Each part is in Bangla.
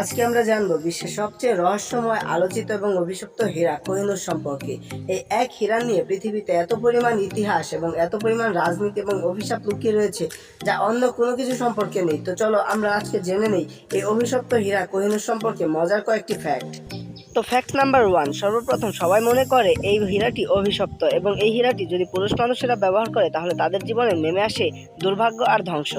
আজকে আমরা জানব বিশ্বের সবচেয়ে রহস্যময়, আলোচিত এবং অভিশপ্ত হীরা কোহিনুর সম্পর্কে। এই এক হীরা নিয়ে পৃথিবীতে এত পরিমাণ ইতিহাস এবং এত পরিমাণ রাজনীতি এবং অভিশাপ লুকিয়ে রয়েছে যা অন্য কোনো কিছু সম্পর্কে নেই। তো চলো আমরা আজকে জেনে নেই এই অভিশপ্ত হীরা কোহিনুর সম্পর্কে মজার কয়েকটি ফ্যাক্ট তো ফ্যাক্ট নাম্বার ওয়ান সর্বপ্রথম সবাই মনে করে এই হীরাটি অভিশপ্ত এবং এই হীরাটি যদি পুরুষ মানুষেরা ব্যবহার করে তাহলে তাদের জীবনে নেমে আসে দুর্ভাগ্য আর ধ্বংস।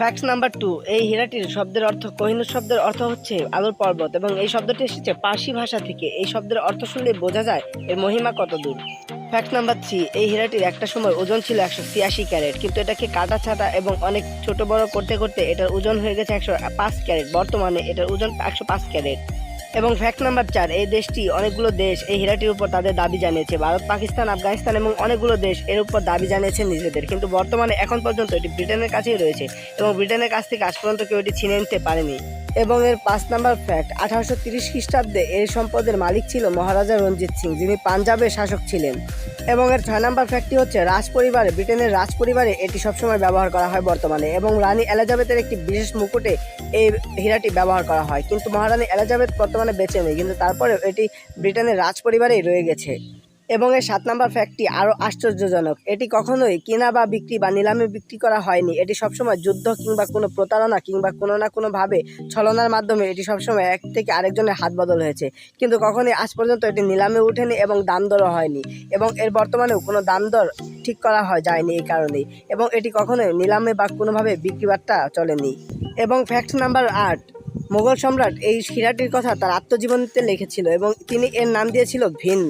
ফ্যাক্ট নাম্বার টু এই হীরাটির শব্দের অর্থ, কোহিনুর শব্দের অর্থ হচ্ছে আলোর পর্বত এবং এই শব্দটি এসেছে পার্সি ভাষা থেকে। এই শব্দের অর্থ শুনলে বোঝা যায় এর মহিমা কত দূর। ফ্যাক্ট নাম্বার থ্রি এই হীরাটির একটা সময় ওজন ছিল একশো ছিয়াশি ক্যারেট, কিন্তু এটাকে কাটা, ছাটা এবং অনেক ছোট বড় করতে করতে এটার ওজন হয়ে গেছে একশো পাঁচ ক্যারেট। বর্তমানে এটার ওজন একশো পাঁচ ক্যারেট। এবং ফ্যাক্ট নাম্বার চার, এই দেশটি অনেকগুলো দেশ এই হীরাটির উপর তাদের দাবি জানিয়েছে। ভারত, পাকিস্তান, আফগানিস্তান এবং অনেকগুলো দেশ এর উপর দাবি জানিয়েছে নিজেদের। কিন্তু বর্তমানে এখন পর্যন্ত এটি ব্রিটেনের কাছেই রয়েছে এবং ব্রিটেনের কাছ থেকে আজ পর্যন্ত কেউ এটি ছিনে নিতে পারেনি। এবং এর পাঁচ নাম্বার ফ্যাক্ট আঠারোশো তিরিশ খ্রিস্টাব্দে এই সম্পদের মালিক ছিল মহারাজা রঞ্জিত সিং, যিনি পাঞ্জাবের শাসক ছিলেন। এবং এর ছয় নাম্বার ফ্যাক্টটি হচ্ছে রাজ পরিবারে ব্রিটেনের রাজ পরিবারে এটি সবসময় ব্যবহার করা হয় বর্তমানে এবং রানী এলিজাবেথের একটি বিশেষ মুকুটে এই হীরাটি ব্যবহার করা হয়। কিন্তু মহারানী এলিজাবেথ বর্তমানে বেঁচে নেই, কিন্তু তারপরেও এটি ব্রিটেনের রাজ পরিবারেই রয়ে গেছে। এবং এর সাত নাম্বার ফ্যাক্টটি আরও আশ্চর্যজনক। এটি কখনোই কেনা বা বিক্রি বা নিলামে বিক্রি করা হয়নি। এটি সবসময় যুদ্ধ কিংবা কোনো প্রতারণা কিংবা কোনো না কোনোভাবে ছলনার মাধ্যমে এটি সবসময় এক থেকে আরেকজনের হাত বদল হয়েছে। কিন্তু কখনোই আজ পর্যন্ত এটি নিলামে ওঠেনি এবং দাম দরও হয়নি এবং এর বর্তমানেও কোনো দাম দর ঠিক করা হয় যায়নি এই কারণেই এবং এটি কখনোই নিলামে বা কোনোভাবে বিক্রি বাট্টা চলেনি। এবং ফ্যাক্ট নাম্বার আট, মোগল সম্রাট এই হীরাটির কথা তার আত্মজীবনীতে লিখেছিল এবং তিনি এর নাম দিয়েছিল ভিন।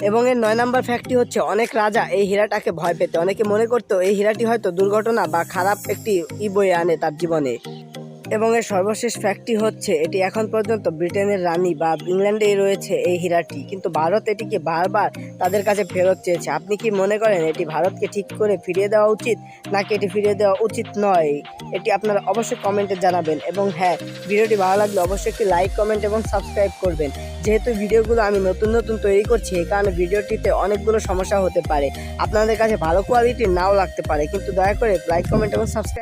এবং এর নয় নাম্বার ফ্যাক্টটি হচ্ছে, অনেক রাজা এই হীরাটাকে ভয় পেতে। অনেকে মনে করতো এই হীরাটি হয়তো দুর্ঘটনা বা খারাপ একটি ই বয়ে আনে তার জীবনে। এবং এর সর্বশেষ ফ্যাক্টটি হচ্ছে, এটি এখন পর্যন্ত ব্রিটেনের রানী বা ইংল্যান্ডেই রয়েছে এই হীরাটি। কিন্তু ভারত এটিকে বারবার তাদের কাছে ফেরত চেয়েছে। আপনি কি মনে করেন এটি ভারতকে ঠিক করে ফিরিয়ে দেওয়া উচিত, নাকি এটি ফিরিয়ে দেওয়া উচিত নয়? এটি আপনারা অবশ্যই কমেন্টে জানাবেন। এবং হ্যাঁ ভিডিওটি ভালো লাগলে অবশ্যই একটি লাইক কমেন্ট এবং সাবস্ক্রাইব করবেন। যেহেতু ভিডিওগুলো আমি নতুন নতুন তৈরি করছি, এই কারণে ভিডিওটিতে অনেকগুলো সমস্যা হতে পারে। আপনাদের কাছে ভালো কোয়ালিটির নাও লাগতে পারে। কিন্তু দয়া করে লাইক কমেন্ট এবং সাবস্ক্রাইব